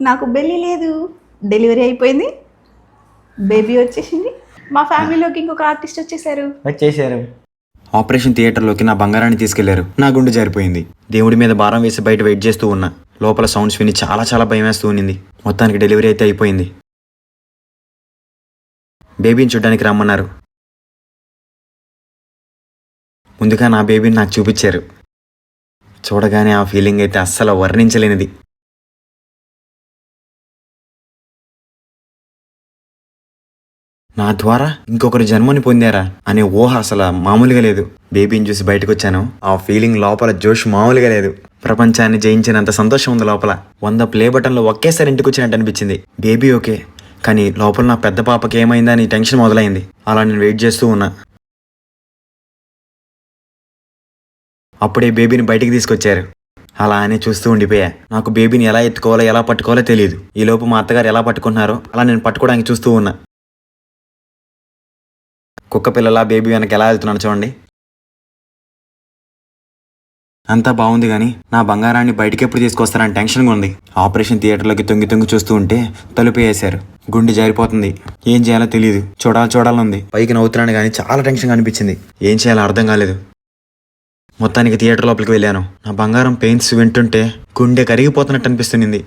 నాకు బెల్లి లేదు. డెలివరీ అయిపోయింది. బేబీ వచ్చేసింది. మా ఫ్యామిలీలోకి ఇంకొక ఆర్టిస్ట్ వచ్చేసారు. వచ్చేసారు. ఆపరేషన్ థియేటర్లోకి నా బంగారాన్ని తీసుకెళ్ళారు. నా గుండె జారిపోయింది. దేవుడి మీద భారం వేసి బయట వెయిట్ చేస్తూ ఉన్నా. లోపల సౌండ్స్ విని చాలా చాలా భయం వేస్తూ ఉన్నింది మొత్తానికి డెలివరీ అయితే అయిపోయింది. బేబీని చూడడానికి రమ్మన్నారు. ముందుగా నా బేబీని నాకు చూపించారు. చూడగానే ఆ ఫీలింగ్ అయితే అస్సలు వర్ణించలేనిది. నా ద్వారా ఇంకొకరు జన్మని పొందారా అనే ఊహ అసలు మామూలుగా లేదు. బేబీని చూసి బయటకు వచ్చాను ఆ ఫీలింగ్ లోపల జోష్ మామూలుగా లేదు. ప్రపంచాన్ని జయించినంత సంతోషం ఉంది లోపల. వంద ప్లే బటన్లు ఒకేసారి ఇంటికి వచ్చినట్టు అనిపించింది. Baby okay. కానీ లోపల నా పెద్ద పాపకి ఏమైందా అని టెన్షన్ మొదలైంది. అలా నేను వెయిట్ చేస్తూ ఉన్నా. అప్పుడే బేబీని బయటికి తీసుకొచ్చారు. అలా అని చూస్తూ ఉండిపోయా. నాకు బేబీని ఎలా ఎత్తుకోవాలో ఎలా పట్టుకోవాలో తెలియదు ఈలోపు మా అత్తగారు ఎలా పట్టుకున్నారో అలా నేను పట్టుకోవడానికి చూస్తూ ఉన్నా. కుక్క పిల్లల బేబీ వెనక ఎలా వెళ్తున్నాను చూడండి. అంతా బాగుంది కానీ నా బంగారాన్ని బయటికి ఎప్పుడు తీసుకొస్తారని టెన్షన్గా ఉంది. ఆపరేషన్ థియేటర్లోకి తొంగి తొంగి చూస్తూ ఉంటే తలుపు వేశారు. గుండె జారిపోతుంది. ఏం చేయాలో తెలియదు చూడాలి చూడాలంది పైకి నవ్వుతున్నాను కానీ చాలా టెన్షన్గా అనిపించింది. ఏం చేయాలో అర్థం కాలేదు. మొత్తానికి థియేటర్ లోపలికి వెళ్ళాను. నా బంగారం పెయిన్స్ వింటుంటే గుండె కరిగిపోతున్నట్టు అనిపిస్తుంది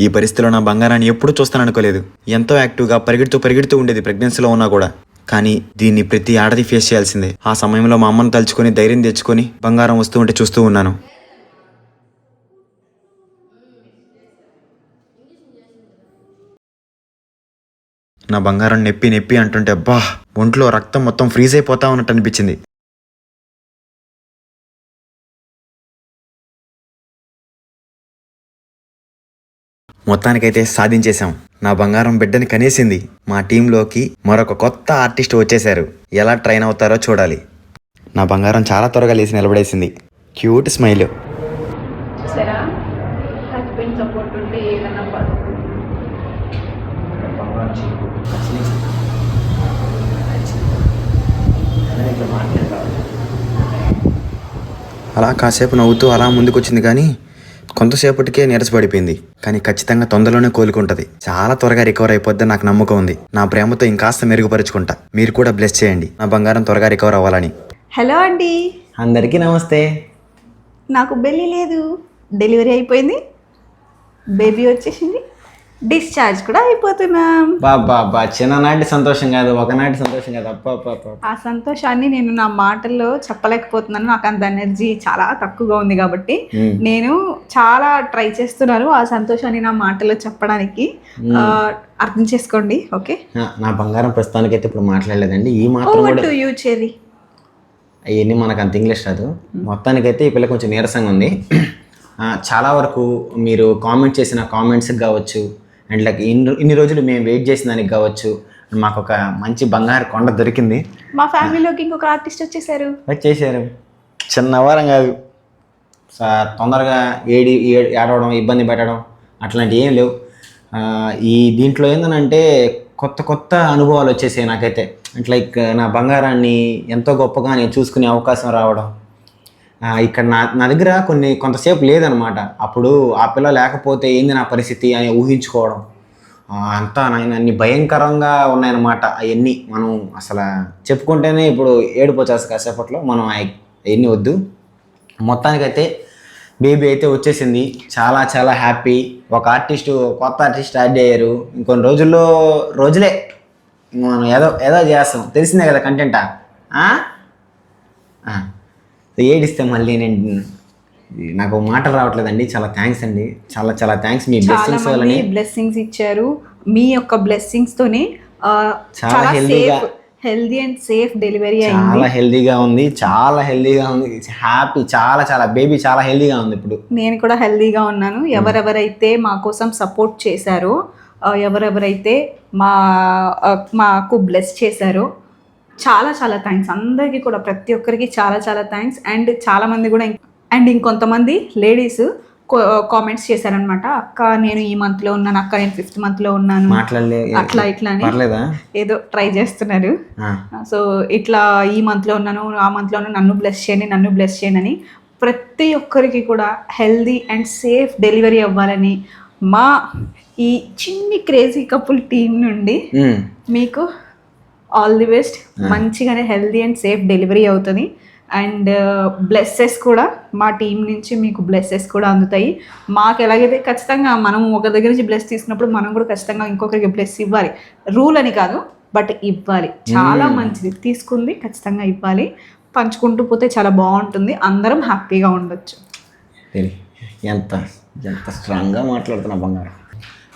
ఈ పరిస్థితిలో నా బంగారాన్ని ఎప్పుడూ చూస్తాననుకోలేదు. ఎంతో యాక్టివ్గా పరిగెడుతూ పరిగెడుతూ ఉండేది ప్రెగ్నెన్సీలో ఉన్నా కూడా. కానీ దీన్ని ప్రతి ఆడది ఫేస్ చేయాల్సిందే. ఆ సమయంలో మా అమ్మను తలుచుకొని ధైర్యం తెచ్చుకొని బంగారం వస్తూ ఉంటే చూస్తూ ఉన్నాను. నా బంగారం నెప్పి నెప్పి అంటుంటే అబ్బా ఒంట్లో రక్తం మొత్తం ఫ్రీజ్ అయిపోతా ఉన్నట్టు అనిపించింది. మొత్తానికైతే సాధించేశాం. నా బంగారం బిడ్డని కనేసింది. మా టీంలోకి మరొక కొత్త ఆర్టిస్ట్ వచ్చేశారు. ఎలా ట్రైన్ అవుతారో చూడాలి. నా బంగారం చాలా త్వరగా లేచి నిలబడేసింది. Cute smile. అలా కాసేపు నవ్వుతూ అలా ముందుకొచ్చింది కానీ కొంతసేపటికే నీరసపడిపోయింది. కానీ ఖచ్చితంగా తొందరలోనే కోలుకుంటది. చాలా త్వరగా రికవర్ అయిపోద్దని నాకు నమ్మకం ఉంది. నా ప్రేమతో ఇంకాస్త మెరుగుపరుచుకుంటా. మీరు కూడా బ్లెస్ చేయండి. నా బంగారం త్వరగా రికవర్ అవ్వాలని. హలో అండి. అందరికీ నమస్తే. నాకు బెల్లి లేదు. డెలివరీ అయిపోయింది. బేబీ వచ్చేసింది. డిశ్చార్జ్ కూడా అయిపోతున్నాం బాబా బా చిన్ననాటి సంతోషం కాదు ఒకనాటి సంతోషం కాదు. అప్ప ఆ సంతోషాన్ని నేను నా మాటల్లో చెప్పలేకపోతున్నాను. నాకు అంత ఎనర్జీ చాలా తక్కువగా ఉంది కాబట్టి. నేను చాలా ట్రై చేస్తున్నాను ఆ సంతోషాన్ని నా మాటల్లో చెప్పడానికి. అర్థం చేసుకోండి ఓకే? నా బంగారం ప్రస్తుతానికి అయితే ఇప్పుడు మాట్లాడలేదండి. ఈ మాత్రం టు యూ చెరీ అవన్నీ మనకు అంత ఇంగ్లీష్ రాదు. మొత్తానికైతే ఈ పిల్ల కొంచెం నీరసంగా ఉంది. చాలా వరకు మీరు కామెంట్ చేసిన కామెంట్స్కి కావచ్చు అండ్ లైక్ ఇన్ని ఇన్ని రోజులు మేము వెయిట్ చేసిన దానికి కావచ్చు మాకు ఒక మంచి బంగారు కొండ దొరికింది. మా ఫ్యామిలీలోకి ఇంకొక ఆర్టిస్ట్ వచ్చేసారు. వచ్చేసారు. చిన్నవారం కాదు. సా- తొందరగా ఏడి ఏడవడం ఇబ్బంది పెట్టడం అట్లాంటివి ఏం లేవు. ఈ దీంట్లో ఏంటంటే కొత్త కొత్త అనుభవాలు వచ్చేసాయి నాకైతే. అంటే లైక్ నా బంగారాన్ని ఎంతో గొప్పగా నేను చూసుకునే అవకాశం రావడం. ఇక్కడ నా నా దగ్గర కొన్ని కొంతసేపు లేదనమాట. అప్పుడు ఆ పిల్ల లేకపోతే ఏంది నా పరిస్థితి అని ఊహించుకోవడం. అంతా నాయన అన్ని భయంకరంగా ఉన్నాయన్నమాట అవన్నీ. మనం అసలు చెప్పుకుంటేనే ఇప్పుడు ఏడిపోచేస్తా కాసేపట్లో. మనం అవన్నీ వద్దు. మొత్తానికైతే బేబీ అయితే వచ్చేసింది. చాలా చాలా హ్యాపీ. ఒక ఆర్టిస్టు కొత్త ఆర్టిస్ట్ యాడ్ అయ్యారు. ఇంకొన్ని రోజుల్లో రోజులే. మనం ఏదో ఏదో చేస్తాం. తెలిసిందే కదా కంటెంటా? ఏడిస్తే మళ్ళీ నేను నాకు మాటలు రావట్లేదండి. చాలా థ్యాంక్స్ అండి. చాలా చాలా థ్యాంక్స్ మీ బ్లెస్సింగ్స్ వల్లనే బ్లెస్సింగ్స్ ఇచ్చారు. మీ యొక్క బ్లెస్సింగ్స్ తోనే చాలా. Safe healthy and safe delivery అయింది. చాలా హెల్దీగా ఉంది. చాలా హెల్దీగా ఉంది. హ్యాపీ చాలా చాలా బేబీ చాలా హెల్దీగా ఉంది ఇప్పుడు. నేను కూడా హెల్దీగా ఉన్నాను. ఎవరెవరైతే మా కోసం సపోర్ట్ చేశారో ఎవరెవరైతే మా మాకు బ్లెస్ చేశారో చాలా చాలా థ్యాంక్స్ అందరికీ కూడా ప్రతి ఒక్కరికి చాలా చాలా థ్యాంక్స్ అండ్ చాలా మంది కూడా అండ్ ఇంకొంతమంది లేడీస్ కామెంట్స్ చేశారనమాట అక్క నేను ఈ మంత్లో ఉన్నాను అక్క నేను ఫిఫ్త్ మంత్లో ఉన్నాను అట్లా ఇట్లా అని ఏదో ట్రై చేస్తున్నారు. సో ఇట్లా ఈ మంత్లో ఉన్నాను ఆ మంత్లో ఉన్నాను నన్ను బ్లెస్ చేయండి నన్ను బ్లెస్ చేయండి అని ప్రతి ఒక్కరికి కూడా హెల్దీ అండ్ సేఫ్ డెలివరీ అవ్వాలని మా ఈ చిన్ని క్రేజీ కపుల్ టీం నుండి మీకు ఆల్ ది బెస్ట్. మంచిగానే హెల్దీ అండ్ సేఫ్ డెలివరీ అవుతుంది. అండ్ బ్లెస్సెస్ కూడా మా టీం నుంచి మీకు బ్లెస్సెస్ కూడా అందుతాయి. మాకు ఎలాగైతే ఖచ్చితంగా మనం ఒక దగ్గర నుంచి బ్లెస్ తీసుకున్నప్పుడు మనం కూడా ఖచ్చితంగా ఇంకొకరికి బ్లెస్ ఇవ్వాలి. రూల్ అని కాదు బట్ ఇవ్వాలి. చాలా మంచిది. తీసుకుంది ఖచ్చితంగా ఇవ్వాలి. పంచుకుంటూ పోతే చాలా బాగుంటుంది. అందరం హ్యాపీగా ఉండొచ్చు. ఎంత ఎంత స్ట్రాంగ్గా మాట్లాడుతున్నా బంగారం?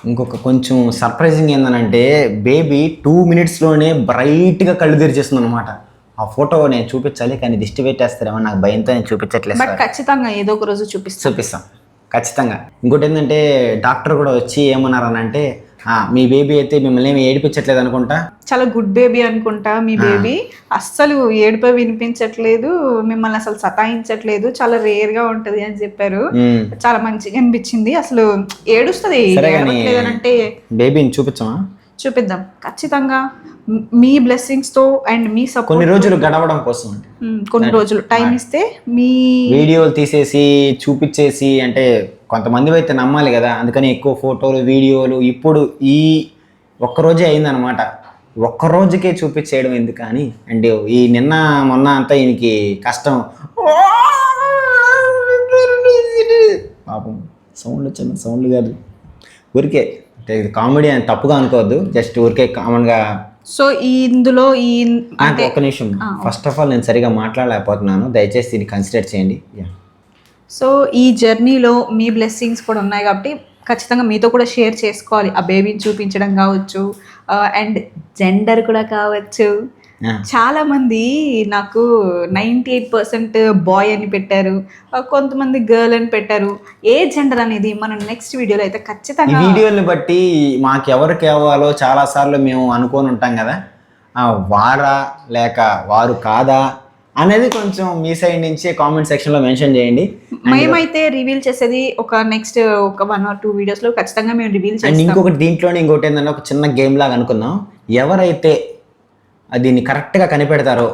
ఇంకొక కొంచెం సర్ప్రైజింగ్ ఏంటంటే బేబీ టూ మినిట్స్లోనే బ్రైట్గా కళ్ళు తెరిచేస్తుంది అనమాట ఆ ఫోటో నేను చూపించాలి కానీ దిష్టి పెట్టేస్తారేమో నాకు భయంతో నేను చూపించట్లేదు బట్ ఖచ్చితంగా ఏదో ఒక రోజు చూపిస్తాం చూపిస్తాం. ఖచ్చితంగా. ఇంకోటి ఏంటంటే డాక్టర్ కూడా వచ్చి ఏమన్నారని అంటే "ఆ, మీ బేబీ అయితే మిమ్మల్ని ఏమి ఏడిపించట్లేదు అనుకుంటా? చాలా గుడ్ బేబీ అనుకుంటా మీ బేబీ. అస్సలు ఏడుప వినిపించట్లేదు మిమ్మల్ని అసలు సతాయించట్లేదు. చాలా రేర్గా ఉంటది అని చెప్పారు. చాలా మంచిగా అనిపించింది. అసలు ఏడుస్తుంది ఏడవట్లేదనంటే బేబీని చూపించమా? చూపిద్దాం. ఖచ్చితంగా మ్- బ్లెస్సింగ్స్తో అండ్ మీ సపోర్ట్ కొన్ని రోజులు గడవడం కోసం అంటే. కొన్ని రోజులు. టైం ఇస్తే మీ వీడియోలు తీసేసి చూపించేసి అంటే కొంతమంది అయితే నమ్మాలి కదా అందుకని ఎక్కువ ఫోటోలు వీడియోలు ఇప్పుడు ఈ ఒక్కరోజే అయిందనమాట ఒక్క రోజుకే చూపించేయడం ఎందుకు అని అండ్ ఈ నిన్న మొన్న అంతా ఈయనకి కష్టం. పాపం సౌండ్ చిన్న సౌండ్ కాదు. ఊరికే అంటే ఇది కామెడీ అని తప్పుగా అనుకోవద్దు జస్ట్ ఊరికే కామన్గా సో ఈ ఇందులో ఈ ఒక్క నిమిషం. ఫస్ట్ ఆఫ్ ఆల్ నేను సరిగా మాట్లాడలేకపోతున్నాను. దయచేసి దీన్ని కన్సిడర్ చేయండి. Yeah. సో ఈ జర్నీలో మీ బ్లెస్సింగ్స్ కూడా ఉన్నాయి కాబట్టి ఖచ్చితంగా మీతో కూడా షేర్ చేసుకోవాలి. ఆ బేబీని చూపించడం కావచ్చు అండ్ జెండర్ కూడా కావచ్చు. చాలా మంది నాకు నైంటీ ఎయిట్ పర్సెంట్ బాయ్ అని పెట్టారు కొంతమంది గర్ల్ అని పెట్టారు. ఏ జెండర్ అనేది మనం నెక్స్ట్ వీడియోలో అయితే ఖచ్చితంగా వీడియోని బట్టి మాకు ఎవరికి అవ్వాలో చాలా సార్లు మేము అనుకొని ఉంటాం కదా. వారా లేక వారు కాదా? అనేది కొంచెం మీ సైడ్ నుంచి కామెంట్ సెక్షన్లో మెన్షన్ చేయండి. మేమైతే రివీల్ చేసేది ఒక నెక్స్ట్ ఒక వన్ ఆర్ టూ వీడియోస్లో ఖచ్చితంగా మేము రివీల్ అండ్ చేస్తాం. ఇంకొకటి దీంట్లోనే ఇంకోటి ఏంటంటే ఒక చిన్న గేమ్ లాగా అనుకుందాం. ఎవరైతే దీన్ని కరెక్ట్గా కనిపెడతారో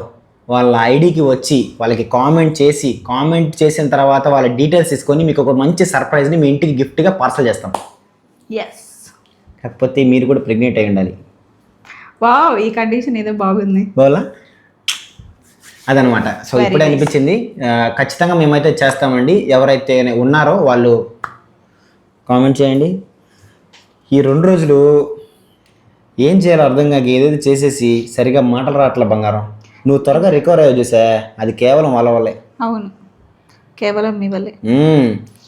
వాళ్ళ ఐడికి వచ్చి వాళ్ళకి కామెంట్ చేసి కామెంట్ చేసిన తర్వాత వాళ్ళ డీటెయిల్స్ తీసుకొని మీకు ఒక మంచి సర్ప్రైజ్ని మీ ఇంటికి గిఫ్ట్గా పార్సల్ చేస్తాం. ఎస్ కాకపోతే మీరు కూడా ప్రెగ్నెంట్ అయి ఉండాలి. వావ్ ఈ కండిషన్ ఏదో బాగుంది. బోలా అదనమాట. సో ఇప్పుడే అనిపించింది. ఖచ్చితంగా మేమైతే చేస్తామండి. ఎవరైతే ఉన్నారో వాళ్ళు కామెంట్ చేయండి. ఈ రెండు రోజులు ఏం చేయాలో అర్థం కాక ఏదేదో చేసేసి సరిగా మాటలు రావట్లే బంగారం. నువ్వు త్వరగా రికవర్ అయ్యో చూసా. అది కేవలం వాళ్ళ వల్లే. అవును. కేవలం మీ వల్లే.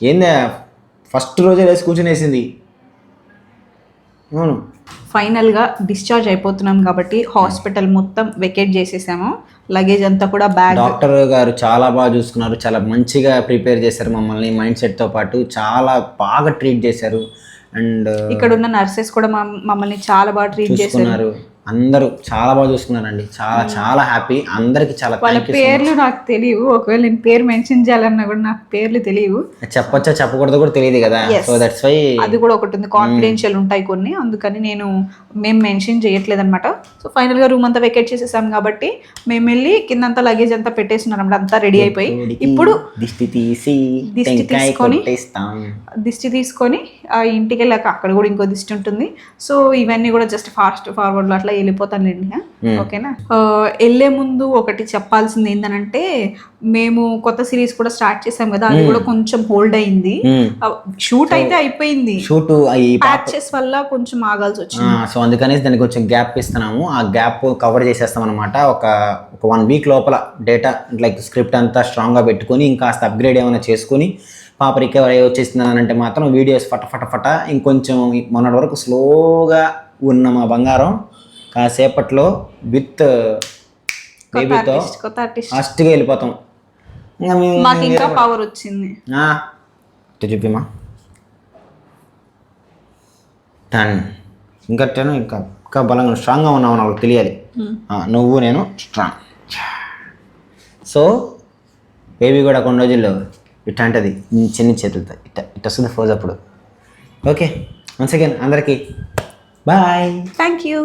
ఏందా? ఫస్ట్ రోజే లేచి కూర్చునేసింది. అవును. ఫైనల్గా డిశ్చార్జ్ అయిపోతున్నాం కాబట్టి హాస్పిటల్ మొత్తం వెకేట్ చేసేసాము. లగేజ్ అంతా కూడా బ్యాగ్ డాక్టర్ గారు చాలా బాగా చూసుకున్నారు. చాలా మంచిగా ప్రిపేర్ చేశారు మమ్మల్ని. మైండ్ సెట్తో పాటు చాలా బాగా ట్రీట్ చేశారు. అండ్ ఇక్కడ ఉన్న నర్సెస్ కూడా మమ్- మమ్మల్ని చాలా బాగా ట్రీట్ చేశారు. చూసుకున్నారు. అందరూ చాలా బాగా చూసుకున్నారండి. చాలా చాలా హ్యాపీ. అందరికి చాలా వాళ్ళ పేర్లు నాకు తెలియవు. ఒకవేళ నేను పేరు మెన్షన్ చేయాలన్నా కూడా నాకు పేర్లు తెలియవు. చెప్పొచ్చా చెప్పకూడదు కూడా తెలియదు కదా. సో దట్స్ వై అది కూడా ఒకటి ఉంది. కాన్ఫిడెన్షియల్ ఉంటాయి కొన్ని. అందుకని నేను మేము మెన్షన్ చేయట్లేదు అనమాట సో ఫైనల్గా రూమ్ అంతా వెకేట్ చేసేసాం కాబట్టి మేము వెళ్ళి కిందంతా లగేజ్ అంతా పెట్టేస్తున్నాం అనమాట అంతా రెడీ అయిపోయి. ఇప్పుడు దిష్టి తీసి దిష్టి తీసుకొని దిష్టి తీసుకొని ఆ ఇంటికి వెళ్ళాక అక్కడ కూడా ఇంకో దిష్టి ఉంటుంది. సో ఇవన్నీ కూడా జస్ట్ ఫాస్ట్ ఫార్వర్డ్లో అట్లా వెళ్ళిపోతాను లేండి ఓకేనా? వెళ్ళే ముందు ఒకటి చెప్పాల్సింది ఏంటంటే మేము కొత్త సిరీస్ కూడా స్టార్ట్ చేసాం కదా అది కూడా కొంచెం హోల్డ్ అయింది. షూట్ అయితే అయిపోయింది. షూట్ ఈ ప్యాచెస్ వల్ల కొంచెం ఆగాల్సి వచ్చింది. సో అందుకనేసి దానికి కొంచెం గ్యాప్ ఇస్తున్నాము. ఆ గ్యాప్ కవర్ చేసేస్తాం అనమాట ఒక ఒక వన్ వీక్ లోపల డేటా లైక్ స్క్రిప్ట్ అంతా స్ట్రాంగ్గా పెట్టుకొని ఇంకాస్త అప్గ్రేడ్ ఏమైనా చేసుకొని పాప రికవర్ అయ్యి వచ్చేసింది అని అంటే మాత్రం వీడియోస్ ఫట ఫట ఫట ఇంకొంచెం మొన్నటి వరకు స్లోగా ఉన్న మా బంగారం. కాసేపట్లో విత్ బేబీతో ఫాస్ట్గా వెళ్ళిపోతాం. మాకు ఇంకా పవర్ వచ్చింది. చూపిమా టెన్. ఇంకా టెన్ ఇంకా ఇంకా బలంగా స్ట్రాంగ్గా ఉన్నావు నాకు తెలియాలి. నువ్వు నేను స్ట్రాంగ్ సో బేబీ కూడా కొన్ని రోజుల్లో ఇట్ట అంటది చిన్న చేతులతో ఇట్ట ఇట్ట వస్తుంది ఫోజ్ అప్పుడు ఓకే వన్స్ అగైన్ అందరికీ బాయ్ థ్యాంక్ యూ